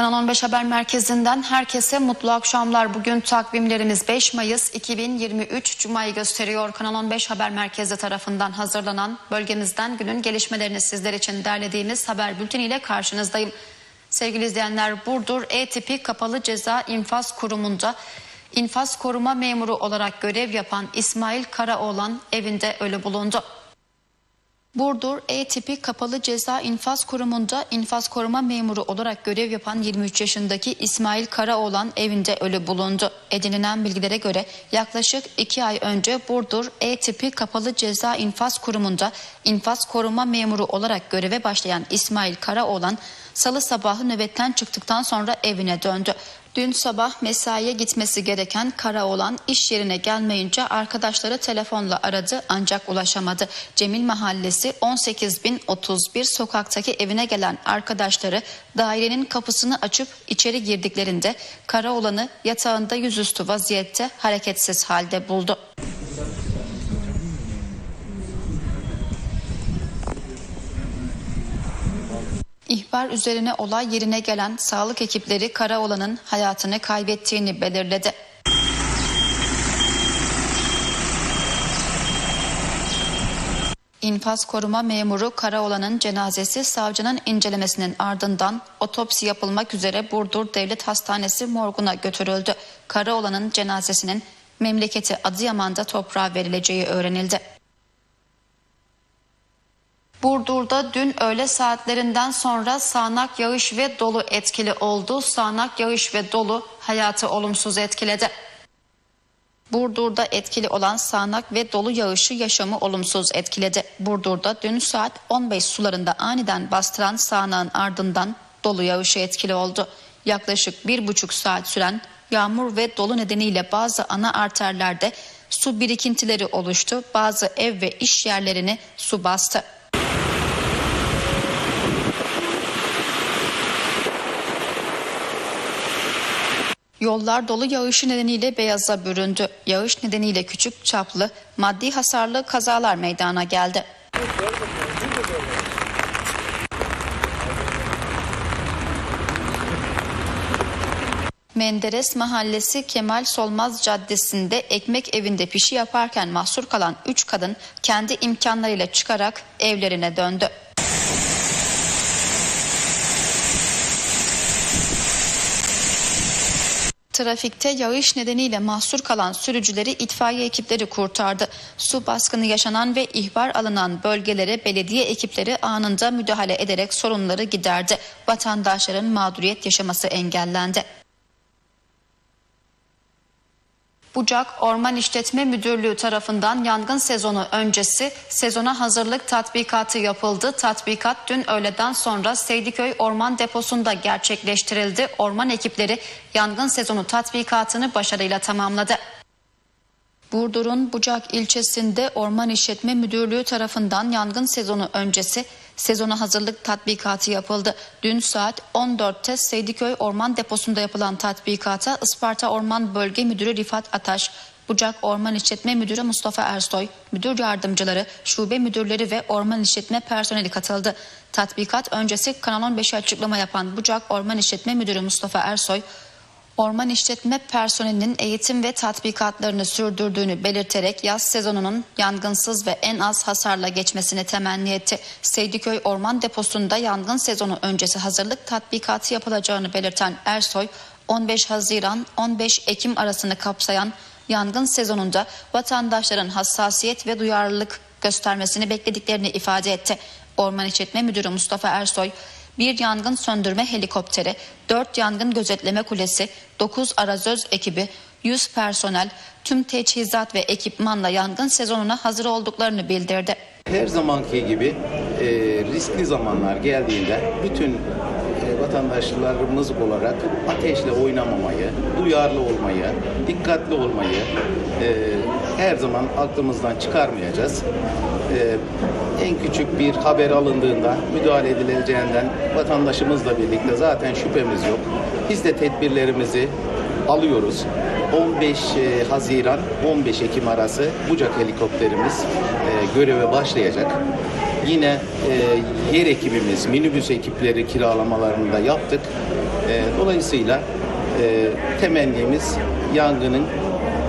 Kanal 15 Haber Merkezi'nden herkese mutlu akşamlar. Bugün takvimlerimiz 5 Mayıs 2023 Cuma'yı gösteriyor. Kanal 15 Haber Merkezi tarafından hazırlanan bölgemizden günün gelişmelerini sizler için derlediğimiz haber bülteniyle karşınızdayım. Sevgili izleyenler Burdur E tipi kapalı ceza infaz kurumunda infaz koruma memuru olarak görev yapan İsmail Karaoğlan evinde ölü bulundu. Burdur E tipi kapalı ceza infaz kurumunda infaz koruma memuru olarak görev yapan 23 yaşındaki İsmail Karaoğlan evinde ölü bulundu. Edinilen bilgilere göre yaklaşık 2 ay önce Burdur E tipi kapalı ceza infaz kurumunda infaz koruma memuru olarak göreve başlayan İsmail Karaoğlan salı sabahı nöbetten çıktıktan sonra evine döndü. Dün sabah mesaiye gitmesi gereken Karaoğlan iş yerine gelmeyince arkadaşları telefonla aradı ancak ulaşamadı. Cemil Mahallesi 18031 sokaktaki evine gelen arkadaşları dairenin kapısını açıp içeri girdiklerinde Karaoğlan'ı yatağında yüzüstü vaziyette hareketsiz halde buldu. İhbar üzerine olay yerine gelen sağlık ekipleri Karaoğlan'ın hayatını kaybettiğini belirledi. İnfaz koruma memuru Karaoğlan'ın cenazesi savcının incelemesinin ardından otopsi yapılmak üzere Burdur Devlet Hastanesi morguna götürüldü. Karaoğlan'ın cenazesinin memleketi Adıyaman'da toprağa verileceği öğrenildi. Burdur'da dün öğle saatlerinden sonra sağanak yağış ve dolu etkili oldu. Sağanak yağış ve dolu hayatı olumsuz etkiledi. Burdur'da etkili olan sağanak ve dolu yağışı yaşamı olumsuz etkiledi. Burdur'da dün saat 15 sularında aniden bastıran sağanağın ardından dolu yağışı etkili oldu. Yaklaşık bir buçuk saat süren yağmur ve dolu nedeniyle bazı ana arterlerde su birikintileri oluştu. Bazı ev ve iş yerlerini su bastı. Yollar dolu yağışı nedeniyle beyaza büründü. Yağış nedeniyle küçük çaplı, maddi hasarlı kazalar meydana geldi. Menderes Mahallesi Kemal Solmaz Caddesi'nde ekmek evinde pişi yaparken mahsur kalan 3 kadın kendi imkanlarıyla çıkarak evlerine döndü. Trafikte yağış nedeniyle mahsur kalan sürücüleri itfaiye ekipleri kurtardı. Su baskını yaşanan ve ihbar alınan bölgelere belediye ekipleri anında müdahale ederek sorunları giderdi. Vatandaşların mağduriyet yaşaması engellendi. Bucak Orman İşletme Müdürlüğü tarafından yangın sezonu öncesi sezona hazırlık tatbikatı yapıldı. Tatbikat dün öğleden sonra Seydiköy Orman Deposu'nda gerçekleştirildi. Orman ekipleri yangın sezonu tatbikatını başarıyla tamamladı. Burdur'un Bucak ilçesinde Orman İşletme Müdürlüğü tarafından yangın sezonu öncesi sezona hazırlık tatbikatı yapıldı. Dün saat 14'te Seydiköy Orman Deposu'nda yapılan tatbikata Isparta Orman Bölge Müdürü Rifat Ataş, Bucak Orman İşletme Müdürü Mustafa Ersoy, müdür yardımcıları, şube müdürleri ve orman işletme personeli katıldı. Tatbikat öncesi Kanal 15'e açıklama yapan Bucak Orman İşletme Müdürü Mustafa Ersoy, Orman işletme personelinin eğitim ve tatbikatlarını sürdürdüğünü belirterek yaz sezonunun yangınsız ve en az hasarla geçmesini temenni etti. Seydiköy Orman Deposu'nda yangın sezonu öncesi hazırlık tatbikatı yapılacağını belirten Ersoy, 15 Haziran 15 Ekim arasını kapsayan yangın sezonunda vatandaşların hassasiyet ve duyarlılık göstermesini beklediklerini ifade etti. Orman İşletme Müdürü Mustafa Ersoy, bir yangın söndürme helikopteri, 4 yangın gözetleme kulesi, 9 arazöz ekibi, 100 personel, tüm teçhizat ve ekipmanla yangın sezonuna hazır olduklarını bildirdi. Her zamanki gibi e, riskli zamanlar geldiğinde bütün e, vatandaşlarımız olarak ateşle oynamamayı, duyarlı olmayı, dikkatli olmayı e, her zaman aklımızdan çıkarmayacağız. E, en küçük bir haber alındığında müdahale edileceğinden vatandaşımızla birlikte zaten şüphemiz yok. Biz de tedbirlerimizi alıyoruz. 15 e, Haziran 15 Ekim arası Bucak helikopterimiz e, göreve başlayacak. Yine e, yer ekibimiz, minibüs ekipleri kiralamalarını da yaptık. E, dolayısıyla e, temennimiz yangının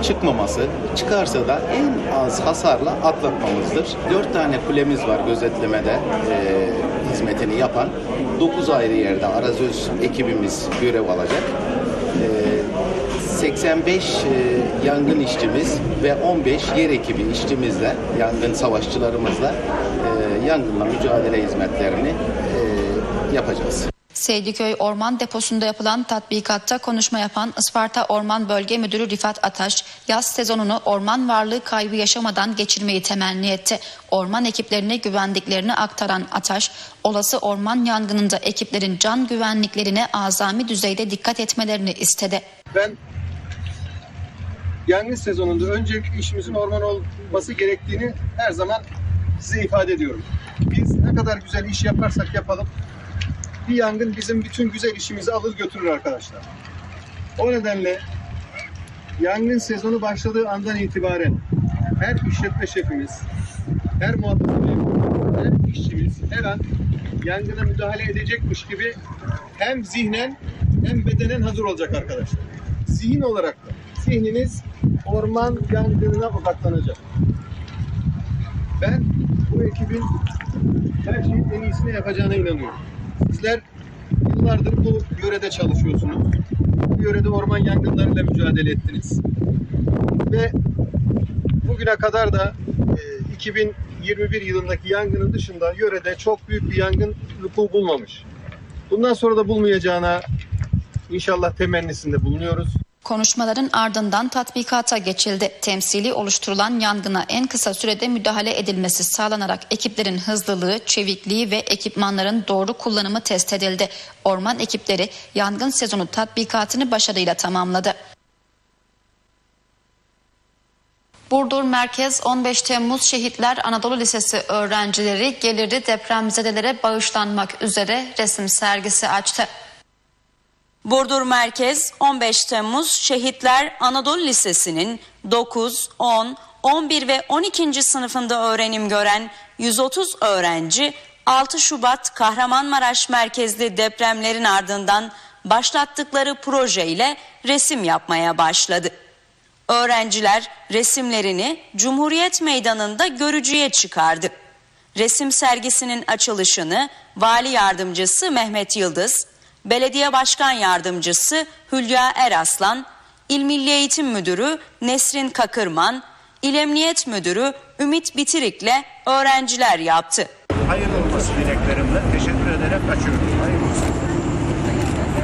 çıkmaması, çıkarsa da en az hasarla atlatmamızdır. Dört tane kulemiz var gözetlemede e, hizmetini yapan. Dokuz ayrı yerde Arazöz ekibimiz görev alacak. E, 85 e, yangın işçimiz ve 15 yer ekibi işçimizle, yangın savaşçılarımızla e, yangınla mücadele hizmetlerini e, yapacağız. Seydiköy Orman Deposu'nda yapılan tatbikatta konuşma yapan Isparta Orman Bölge Müdürü Rifat Ataş, yaz sezonunu orman varlığı kaybı yaşamadan geçirmeyi temenni etti. Orman ekiplerine güvendiklerini aktaran Ataş, olası orman yangınında ekiplerin can güvenliklerine azami düzeyde dikkat etmelerini istedi. Ben yangın sezonunda öncelikle işimizin orman olması gerektiğini her zaman size ifade ediyorum. Biz ne kadar güzel iş yaparsak yapalım bir yangın bizim bütün güzel işimizi alır götürür arkadaşlar. O nedenle yangın sezonu başladığı andan itibaren her işletme şefimiz, her muhafaza her işçimiz her an yangına müdahale edecekmiş gibi hem zihnen hem bedenen hazır olacak arkadaşlar. Zihin olarak da zihniniz orman yangınına odaklanacak. Ben bu ekibin her şeyin en iyisini yapacağına inanıyorum. Sizler yıllardır bu yörede çalışıyorsunuz. Bu yörede orman yangınlarıyla mücadele ettiniz. Ve bugüne kadar da e, 2021 yılındaki yangının dışında yörede çok büyük bir yangın vuku bulmamış. Bundan sonra da bulmayacağına inşallah temennisinde bulunuyoruz. Konuşmaların ardından tatbikata geçildi. Temsili oluşturulan yangına en kısa sürede müdahale edilmesi sağlanarak ekiplerin hızlılığı, çevikliği ve ekipmanların doğru kullanımı test edildi. Orman ekipleri yangın sezonu tatbikatını başarıyla tamamladı. Burdur Merkez 15 Temmuz Şehitler Anadolu Lisesi öğrencileri geliri depremzedelere bağışlanmak üzere resim sergisi açtı. Burdur Merkez 15 Temmuz Şehitler Anadolu Lisesi'nin 9, 10, 11 ve 12. sınıfında öğrenim gören 130 öğrenci 6 Şubat Kahramanmaraş merkezli depremlerin ardından başlattıkları projeyle resim yapmaya başladı. Öğrenciler resimlerini Cumhuriyet Meydanı'nda görücüye çıkardı. Resim sergisinin açılışını Vali Yardımcısı Mehmet Yıldız, Belediye Başkan Yardımcısı Hülya Eraslan, İl Milli Eğitim Müdürü Nesrin Kakırman, İl Emniyet Müdürü Ümit Bitirik'le öğrenciler yaptı. hayırlı olması dileklerimle teşekkür ederek açıyorum. Hayırlı olsun.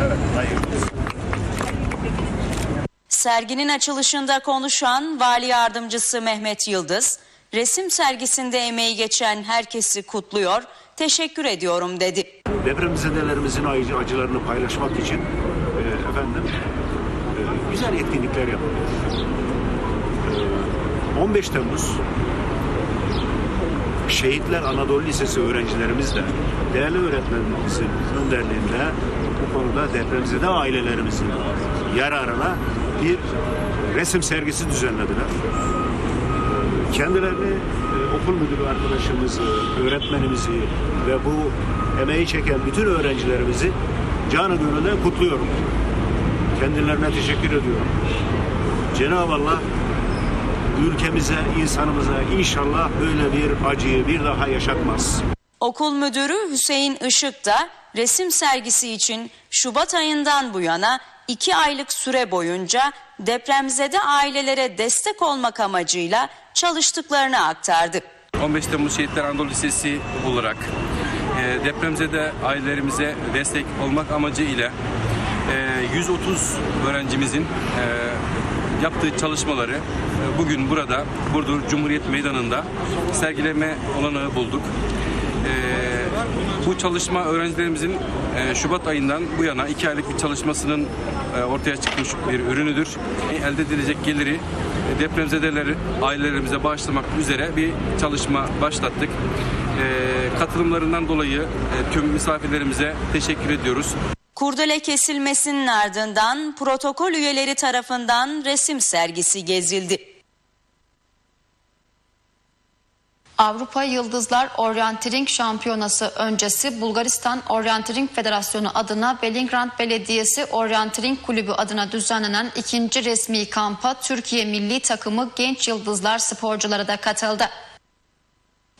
Evet, hayırlı olsun. Serginin açılışında konuşan Vali Yardımcısı Mehmet Yıldız, resim sergisinde emeği geçen herkesi kutluyor, teşekkür ediyorum dedi. Depremzedelerimizin acı- acılarını paylaşmak için e, efendim e, güzel etkinlikler yapılıyor. E, 15 Temmuz Şehitler Anadolu Lisesi öğrencilerimiz de değerli öğretmenlerimizin önderliğinde bu konuda depremzede ailelerimizin yararına bir resim sergisi düzenlediler. kendilerini e, okul müdürü arkadaşımızı, öğretmenimizi ve bu emeği çeken bütün öğrencilerimizi canı gönülden kutluyorum. Kendilerine teşekkür ediyorum. Cenab-ı Allah ülkemize, insanımıza inşallah böyle bir acıyı bir daha yaşatmaz. Okul müdürü Hüseyin Işık da resim sergisi için Şubat ayından bu yana iki aylık süre boyunca depremzede ailelere destek olmak amacıyla çalıştıklarını aktardı. 15 Temmuz Şehitler Anadolu Lisesi olarak e, depremzede ailelerimize destek olmak amacıyla e, 130 öğrencimizin e, yaptığı çalışmaları e, bugün burada Burdur Cumhuriyet Meydanı'nda sergileme olanağı bulduk. E, bu çalışma öğrencilerimizin e, Şubat ayından bu yana iki aylık bir çalışmasının e, ortaya çıkmış bir ürünüdür. Elde edilecek geliri e, depremzedeleri ailelerimize bağışlamak üzere bir çalışma başlattık. E, katılımlarından dolayı e, tüm misafirlerimize teşekkür ediyoruz. Kurdele kesilmesinin ardından protokol üyeleri tarafından resim sergisi gezildi. Avrupa Yıldızlar Orienteering Şampiyonası öncesi Bulgaristan Orienteering Federasyonu adına Belgrad Belediyesi Orienteering Kulübü adına düzenlenen ikinci resmi kampa Türkiye milli takımı genç yıldızlar sporcuları da katıldı.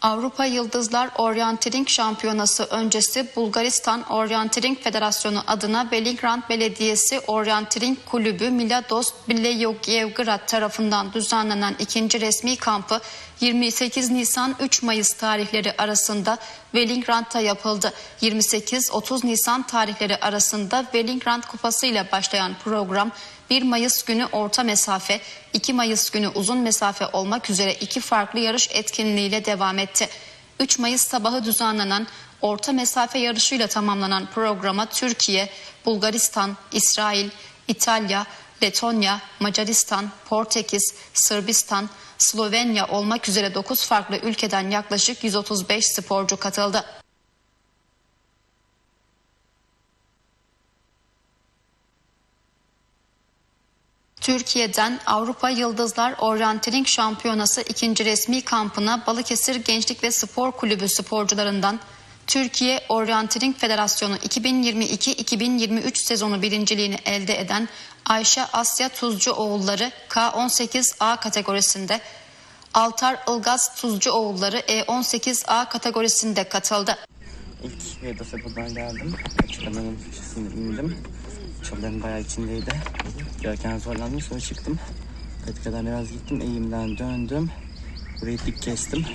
Avrupa Yıldızlar Orienteering Şampiyonası öncesi Bulgaristan Orienteering Federasyonu adına Belgrad Belediyesi Orienteering Kulübü Milados Bileyogevgrad tarafından düzenlenen ikinci resmi kampı 28 Nisan 3 Mayıs tarihleri arasında Belgrad'da yapıldı. 28-30 Nisan tarihleri arasında Belgrad Kupası ile başlayan program 1 Mayıs günü orta mesafe, 2 Mayıs günü uzun mesafe olmak üzere iki farklı yarış etkinliğiyle devam etti. 3 Mayıs sabahı düzenlenen orta mesafe yarışıyla tamamlanan programa Türkiye, Bulgaristan, İsrail, İtalya, Letonya, Macaristan, Portekiz, Sırbistan, Slovenya olmak üzere 9 farklı ülkeden yaklaşık 135 sporcu katıldı. Türkiye'den Avrupa Yıldızlar Orienteering Şampiyonası ikinci resmi kampına Balıkesir Gençlik ve Spor Kulübü sporcularından Türkiye Orienteering Federasyonu 2022-2023 sezonu birinciliğini elde eden Ayşe Asya Tuzcuoğulları K18A kategorisinde, Altar Ilgaz Tuzcuoğulları E18A kategorisinde katıldı. İlk Vedat'a buradan geldim. Açıklamanın içerisinde indim. Çabuların bayağı içindeydi. Gelirken zorlandım sonra çıktım. Patikadan biraz gittim. Eğimden döndüm. Burayı dik kestim.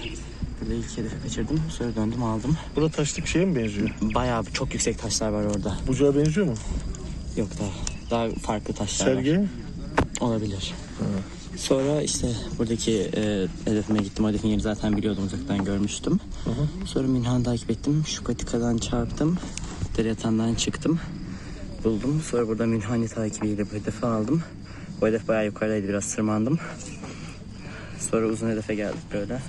Burada ilk hedefi kaçırdım. Sonra döndüm aldım. Burada taşlık şeye mi benziyor? Bayağı çok yüksek taşlar var orada. Bucağa benziyor mu? Yok daha. Daha farklı taşlar var. Sergi. Olabilir. Sonra işte buradaki e, hedefime gittim. O hedefin yerini zaten biliyordum uzaktan görmüştüm. Sonra Minhan'ı takip ettim. Şu patikadan çarptım. Dere yatağından çıktım. Buldum. Sonra burada Minhan'ı takibiyle bu hedefi aldım. Bu hedef bayağı yukarıdaydı. Biraz tırmandım. Sonra uzun hedefe geldik böyle.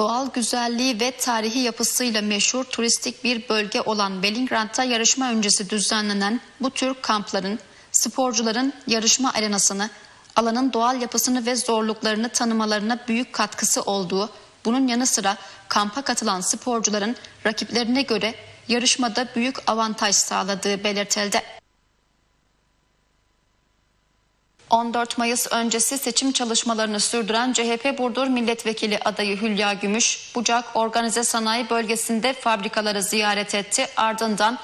Doğal güzelliği ve tarihi yapısıyla meşhur turistik bir bölge olan Belgrad'da yarışma öncesi düzenlenen bu tür kampların sporcuların yarışma arenasını, alanın doğal yapısını ve zorluklarını tanımalarına büyük katkısı olduğu, bunun yanı sıra kampa katılan sporcuların rakiplerine göre yarışmada büyük avantaj sağladığı belirtildi. 14 Mayıs öncesi seçim çalışmalarını sürdüren CHP Burdur Milletvekili adayı Hülya Gümüş, Bucak Organize Sanayi Bölgesi'nde fabrikaları ziyaret etti. Ardından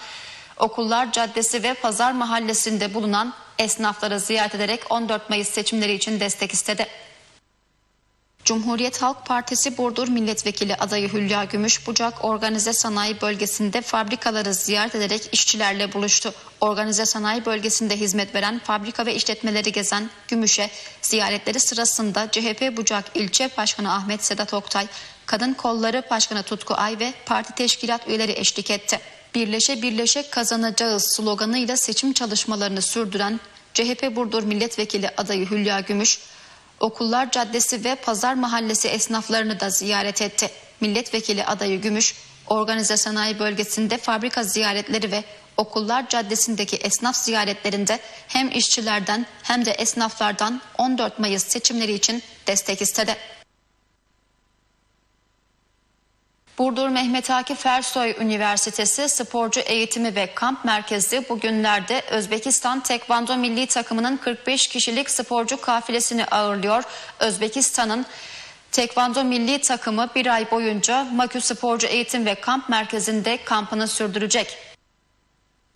Okullar Caddesi ve Pazar Mahallesi'nde bulunan esnafları ziyaret ederek 14 Mayıs seçimleri için destek istedi. Cumhuriyet Halk Partisi Burdur Milletvekili adayı Hülya Gümüş, Bucak Organize Sanayi Bölgesi'nde fabrikaları ziyaret ederek işçilerle buluştu. Organize Sanayi Bölgesi'nde hizmet veren fabrika ve işletmeleri gezen Gümüş'e ziyaretleri sırasında CHP Bucak İlçe Başkanı Ahmet Sedat Oktay, Kadın Kolları Başkanı Tutku Ay ve parti teşkilat üyeleri eşlik etti. Birleşe birleşe kazanacağız sloganıyla seçim çalışmalarını sürdüren CHP Burdur Milletvekili adayı Hülya Gümüş, Okullar Caddesi ve Pazar Mahallesi esnaflarını da ziyaret etti. Milletvekili adayı Gümüş, organize sanayi bölgesinde fabrika ziyaretleri ve Okullar Caddesi'ndeki esnaf ziyaretlerinde hem işçilerden hem de esnaflardan 14 Mayıs seçimleri için destek istedi. Burdur Mehmet Akif Ersoy Üniversitesi Sporcu Eğitimi ve Kamp Merkezi bugünlerde Özbekistan Tekvando Milli Takımının 45 kişilik sporcu kafilesini ağırlıyor. Özbekistan'ın Tekvando Milli Takımı bir ay boyunca Makü Sporcu Eğitim ve Kamp Merkezi'nde kampını sürdürecek.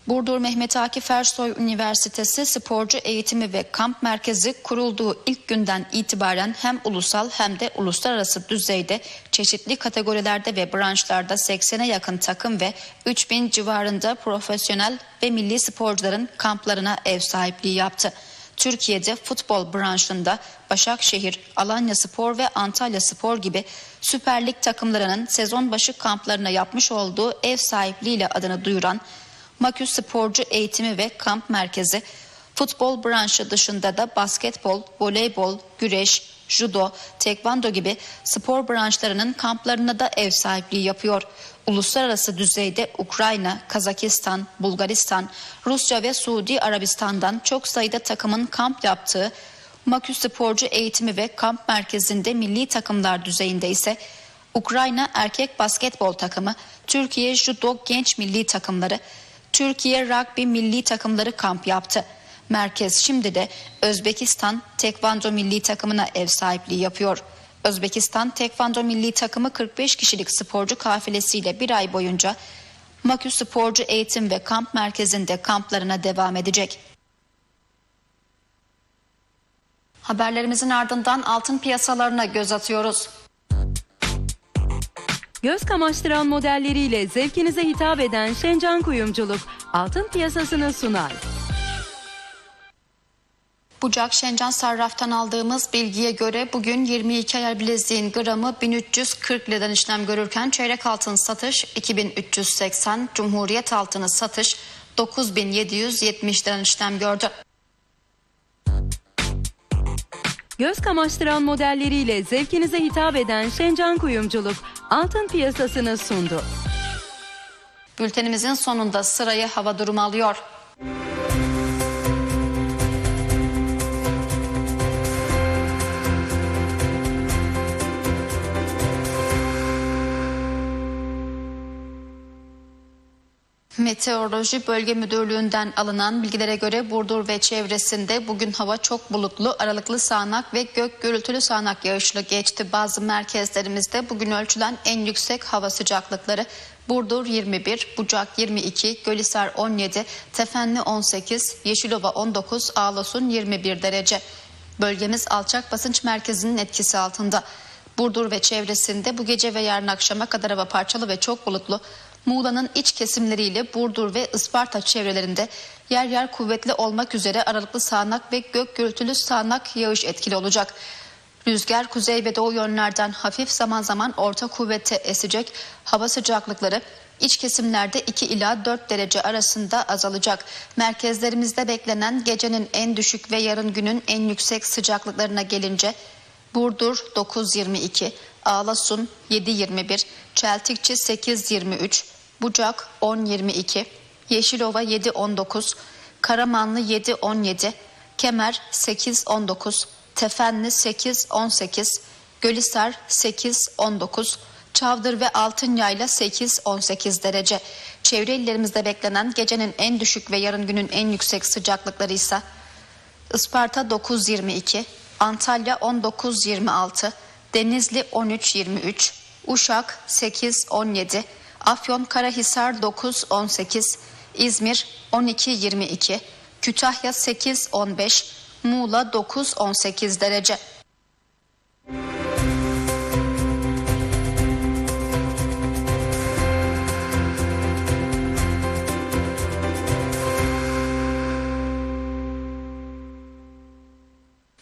Burdur Mehmet Akif Ersoy Üniversitesi Sporcu Eğitimi ve Kamp Merkezi kurulduğu ilk günden itibaren hem ulusal hem de uluslararası düzeyde çeşitli kategorilerde ve branşlarda 80'e yakın takım ve 3000 civarında profesyonel ve milli sporcuların kamplarına ev sahipliği yaptı. Türkiye'de futbol branşında Başakşehir, Alanya Spor ve Antalya Spor gibi Süper Lig takımlarının sezon başı kamplarına yapmış olduğu ev sahipliğiyle adını duyuran Makü Sporcu Eğitimi ve Kamp Merkezi, futbol branşı dışında da basketbol, voleybol, güreş, judo, tekvando gibi spor branşlarının kamplarına da ev sahipliği yapıyor. Uluslararası düzeyde Ukrayna, Kazakistan, Bulgaristan, Rusya ve Suudi Arabistan'dan çok sayıda takımın kamp yaptığı Makü Sporcu Eğitimi ve Kamp Merkezi'nde milli takımlar düzeyinde ise Ukrayna erkek basketbol takımı, Türkiye judo genç milli takımları, Türkiye rugby milli takımları kamp yaptı. Merkez şimdi de Özbekistan tekvando milli takımına ev sahipliği yapıyor. Özbekistan tekvando milli takımı 45 kişilik sporcu kafilesiyle bir ay boyunca Makü Sporcu Eğitim ve Kamp Merkezi'nde kamplarına devam edecek. Haberlerimizin ardından altın piyasalarına göz atıyoruz. Göz kamaştıran modelleriyle zevkinize hitap eden Şencan Kuyumculuk altın piyasasını sunar. Bucak Şencan Sarraf'tan aldığımız bilgiye göre bugün 22 ayar bileziğin gramı 1340 liradan işlem görürken çeyrek altın satış 2380, Cumhuriyet altını satış 9770 liradan işlem gördü. Göz kamaştıran modelleriyle zevkinize hitap eden Şencan Kuyumculuk altın piyasasını sundu. Bültenimizin sonunda sırayı hava durumu alıyor. Meteoroloji Bölge Müdürlüğü'nden alınan bilgilere göre Burdur ve çevresinde bugün hava çok bulutlu, aralıklı sağanak ve gök gürültülü sağanak yağışlı geçti. Bazı merkezlerimizde bugün ölçülen en yüksek hava sıcaklıkları Burdur 21, Bucak 22, Gölhisar 17, Tefenli 18, Yeşilova 19, Ağlasun 21 derece. Bölgemiz alçak basınç merkezinin etkisi altında. Burdur ve çevresinde bu gece ve yarın akşama kadar hava parçalı ve çok bulutlu. Muğla'nın iç kesimleriyle Burdur ve Isparta çevrelerinde yer yer kuvvetli olmak üzere aralıklı sağanak ve gök gürültülü sağanak yağış etkili olacak. Rüzgar kuzey ve doğu yönlerden hafif zaman zaman orta kuvvete esecek. Hava sıcaklıkları iç kesimlerde 2 ila 4 derece arasında azalacak. Merkezlerimizde beklenen gecenin en düşük ve yarın günün en yüksek sıcaklıklarına gelince Burdur 9.22, Ağlasun 7.21, Çeltikçi 8.23, Bucak 10.22, Yeşilova 7.19, Karamanlı 7.17, Kemer 8.19, Tefenli 8.18, Gölhisar 8.19, Çavdır ve Altınyayla 8-18 derece. Çevre illerimizde beklenen gecenin en düşük ve yarın günün en yüksek sıcaklıkları ise Isparta 9.22, Antalya 19.26, Denizli 13.23, Uşak 8.17, Afyon Karahisar 9.18, İzmir 12.22, Kütahya 8.15, Muğla 9.18 derece.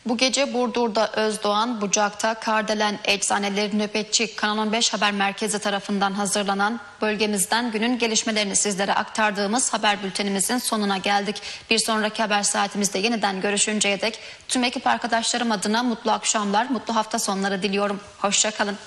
Bu gece Burdur'da Özdoğan, Bucak'ta Kardelen Eczaneleri Nöbetçi Kanal 15 Haber Merkezi tarafından hazırlanan bölgemizden günün gelişmelerini sizlere aktardığımız haber bültenimizin sonuna geldik. Bir sonraki haber saatimizde yeniden görüşünceye dek tüm ekip arkadaşlarım adına mutlu akşamlar, mutlu hafta sonları diliyorum. Hoşçakalın.